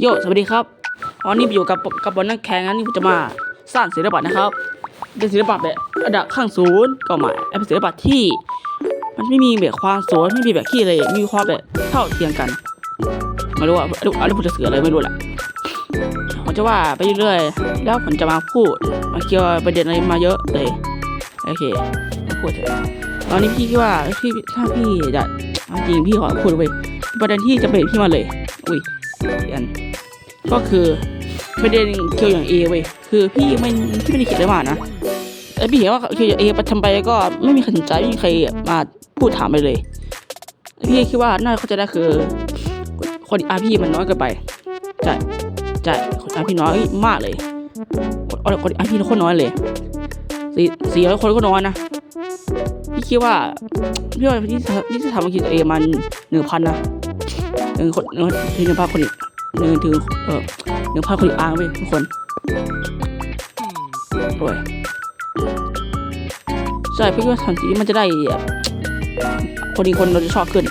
โย สวัสดีครับวันนี้อยู่กับกับบอลนักแข่งนั้นนี่ผมจะมาสร้างศิลปะนะครับ เป็นศิลปะแบบระดับข้างศูนย์ก็หมายเป็นศิลปะที่ มันไม่มีแบบความสวยไม่มีแบบขี้เลยมีความแบบเท่าเทียมกันไม่รู้ว่าอะไรพูดจะเสืออะไรไม่รู้แหละผมจะว่าไปเรื่อยๆแล้วผมจะมาพูดมาเกี่ยวประเด็นอะไรมาเยอะเลยโอเคมาพูดเถอะตอนนี้พี่คิดว่าพี่ถ้าพี่จะจริงพี่ขอพูดไปประเด็นที่จะเป็นพี่มาเลย อุ้ยอีกอัน ก็คือประเด็นเกี่ยวอย่างเอเว้ยคือพี่ไม่พี่ไม่ได้เขียนอะไรมานะแต่พี่เห็นว่าเกี่ยวกับเอไปทำไปก็ไม่มีใครสนใจไม่มีใครมาพูดถามไปเลยพี่คิดว่าน่าเขาจะได้คือ คนอาพี่มันน้อยเกินไปใช่ใช่คนอาพี่น้อยมากเลยคนคนอาพี่โคตรน้อยเลยสี่สี่ร้อยคนก็น้อยนะพี่คิดว่าพี่ว่าที่ที่จะทำมาคิดเอมันหนึ่งพันนะหนึ่งคนหนึ่งถึงหนึ่งพันคนอีก หนึ่งถึงเออหนึ่งพันคนอีกอ้างเว้ยทุกคนด้วยใช่พี่คิดว่าทำสีมันจะได้แบบคนอีกคนเราจะชอบขึ้น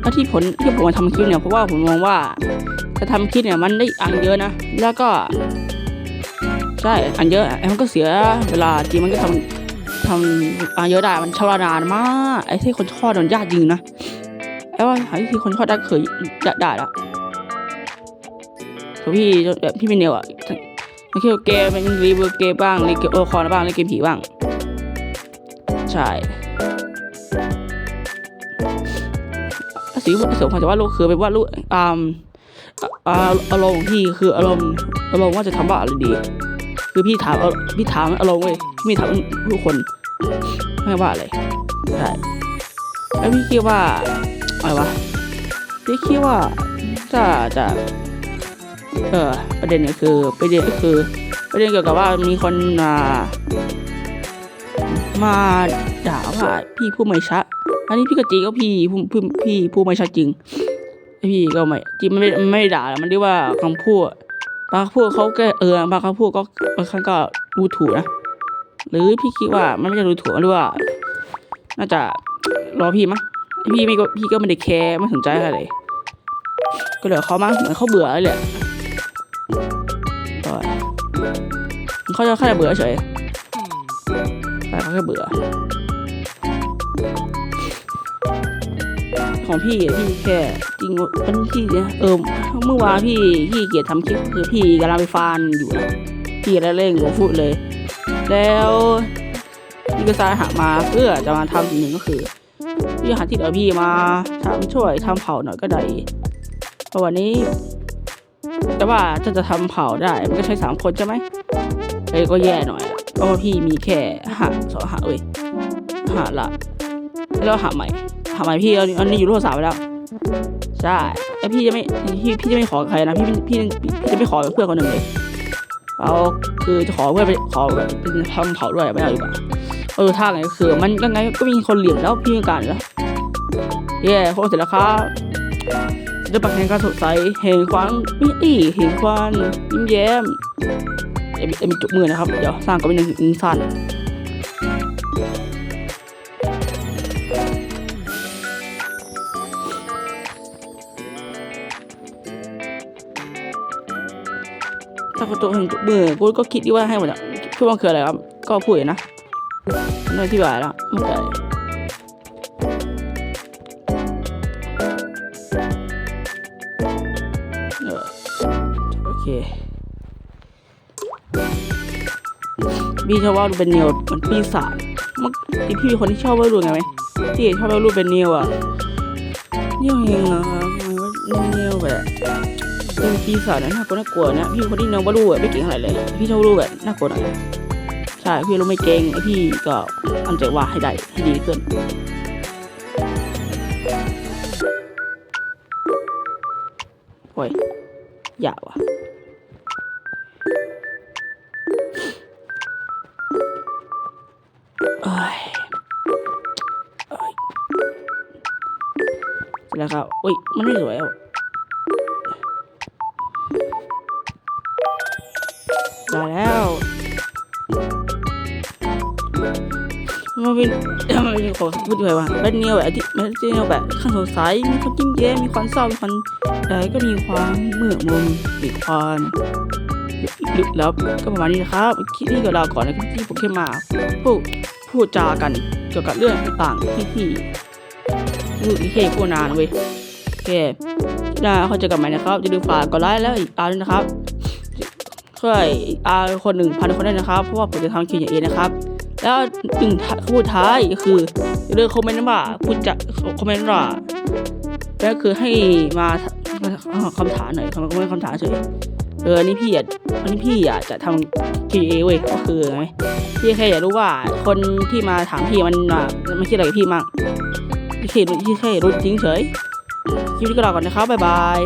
แล้วที่ผลที่ผมมาทำคลิปเนี่ยเพราะว่าผมมองว่าจะทำคลิปเนี่ยมันได้อันเยอะนะ แล้วก็ ใช่อันเยอะไอ้มันก็เสียเวลาจริงมันก็ทำทำอันเยอะได้มันใช้เวลานานมากไอ้ที่คนทอดมันยากจริงนะไอ้ว่าหาที่คนทอดได้เคยได้ได้แล้ว แต่พี่แบบพี่เป็นเนวอะม่เกี่ยวเกมเป็นรีวิวเกมบ้างรีวิวโอคอนบ้างเล่นเกมผีบ้าง ใช่สีผสมความจะว่าลูกคือเป็นว่าลูกอ่าอาอารมณ์พี่คืออารมณ์อารมณ์ว่าจะทำว่าอะไรดี คือพี่ถามพี่ถามอารมณ์เว้ยพี่ไม่ถามทุกคนไม่ว่าอะไรใช่แล้วพี่คิดว่าอะไรวะพี่คิดว่าจะจะ เออประเด็นก็คือประเด็นก็คือ ประเด็นเกี่ยวกับว่ามีคนมามาด่าว่าพี่พูดไม่ชัดอันนี้พี่กะจีก็พี่พี่พี่พี่พูดไม่ชัดจริงพี่ก็ไม่จริงมันไม่ไม่ได้ด่าแล้วมันเรียกว่าคำพูดบางคำพูดเขาก็เออบางคำพูดก็บางครั้งก็ดูถูกนะหรือพี่คิดว่ามันไม่ใช่ดูถูกหรือว่า น่าจะรอพี่มั้งพี่ไม่ก็พี่ก็ไม่ได้แคร์ไม่สนใจอะไรเลย ก็เหลือเขามั้งเหมือนเขาเบื่อแล้ว เขาจะแค่เบื่อเฉยแต่เขาแค่เบื่อ ของพี่พี่แค่จริงเป็นพี่เนี่ยเออเมื่อวานพี่พี่เกียรทำคลิปคือพี่กำลังไปฟานอยู่นะพี่แล้วเร่งหัวฟุดเลย แล้วพี่ก็สายหามาเพื่อจะมาทำสิ่งหนึ่งก็คือพี่หาที่เดี๋ยวพี่มาทำช่วยทำเผาหน่อยก็ได้เพราะวันนี้ แต่ว่าถ้าจะทำเผาได้มันก็ใช้สามคนใช่ไหม เอ้ยก็แย่หน่อยอะเพราะว่าพี่มีแค่หาสองหาเว้ยหาละแล้วหาใหม่ทำไมพี่อันนี้อยู่โทรศัพท์ไปแล้วใช่แต่พี่จะไม่พี่พี่จะไม่ขอใครนะพี่พี่พี่จะไม่ขอเพื่อนคนหนึ่งเลยเอาคือจะขอเพื่อนไปขอแบบเป็นทำเผาด้วยไม่เอาดีกว่าเออถ้าไงก็คือมันยังไงก็มีคนเหลี่ยมแล้วพี่ต้องการแล้วเย่โคตรเสร็จแล้วครับจะปักแห่งการสดใสเห็นควันมีอีเห็นควันยิ้มแย้ม เอ็มเอ็มจุกมือนะครับ เดี๋ยวสร้างก็เป็นหนึ่งหนึ่งสั้นถ้าเขาตัวเห็นมือกูก็คิดดีว่าให้หมดอะคิดว่าคืออะไรครับ ก็พูดนะไม่อธิบายแล้วไม่เป็นไรเออโอเค พี่ชอบว่าดรูปเป็นเนียวเหมันปีศาจเมื่อกี้พี่เป็นคนที่ชอบว่าดรูปไงไหมที่ชอบว่าดรูปเป็นเนียวอะเนียวเฮงอะครับเนียวแบบเป็นปีศาจนะน่ากลัวน่ากลัวนะพี่คนที่เน้องบารูอะไม่เก่งอะไรเลย พี่ชอบรูแบบน่ากลัวน่อยใช่พี่รู้ไม่เก่งไอพี่ก็ตั้งใจว่าให้ได้ให้ดีขึ้นโอ้ยอย่าว่ะ แล้วครับอุ้ย มันไม่สวยอะได้แล้วมันเป็นมันเป็นของพูดยังไงวะเป็นเนียวแบบที่มันเป็นเนียวแบบข้างสดใสมีความจิ้มแย้มมีความเศร้ามีความแต่ก็มีความเมืดมนมีความลึกลับก็ประมาณนี้นะครับคลิปนี้ก็ลาก่อนนะครับที่ผมแค่มาพูดพูดจากันเกี่ยวกับเรื่องต่างๆที่ที่ พูดที่เคพูดนานเว้ยโอเคได้เขาจอกันใหม่นะครับอย่าลืมฝากกดไลค์แล้วอีกอาร์ด้วยนะครับช่วยอีกอาร์คนหนึ่งพันคนได้นะครับ เพราะว่าผมจะทำคลิปอย่างเองนะครับ แล้วหนึ่งพูดท้ายคืออย่าลืมคอมเมนต์ว่าพูดจะคอมเมนต์ว่าแล้วคือให้มาคำถามหน่อยคำคอมเมนต์คำถามเฉยเออนนี้พี่อะอันนี้พี่อะจะทำ QA เว้ยก็คือไงพี่แค่อยากรู้ว่าคนที่มาถามพี่มันมันคิดอะไรกับพี่มั่งพี่ แค่รู้พี่แค่รู้จริงเฉยคลิปนี้ก็ลาก่อนนะครับบ๊ายบาย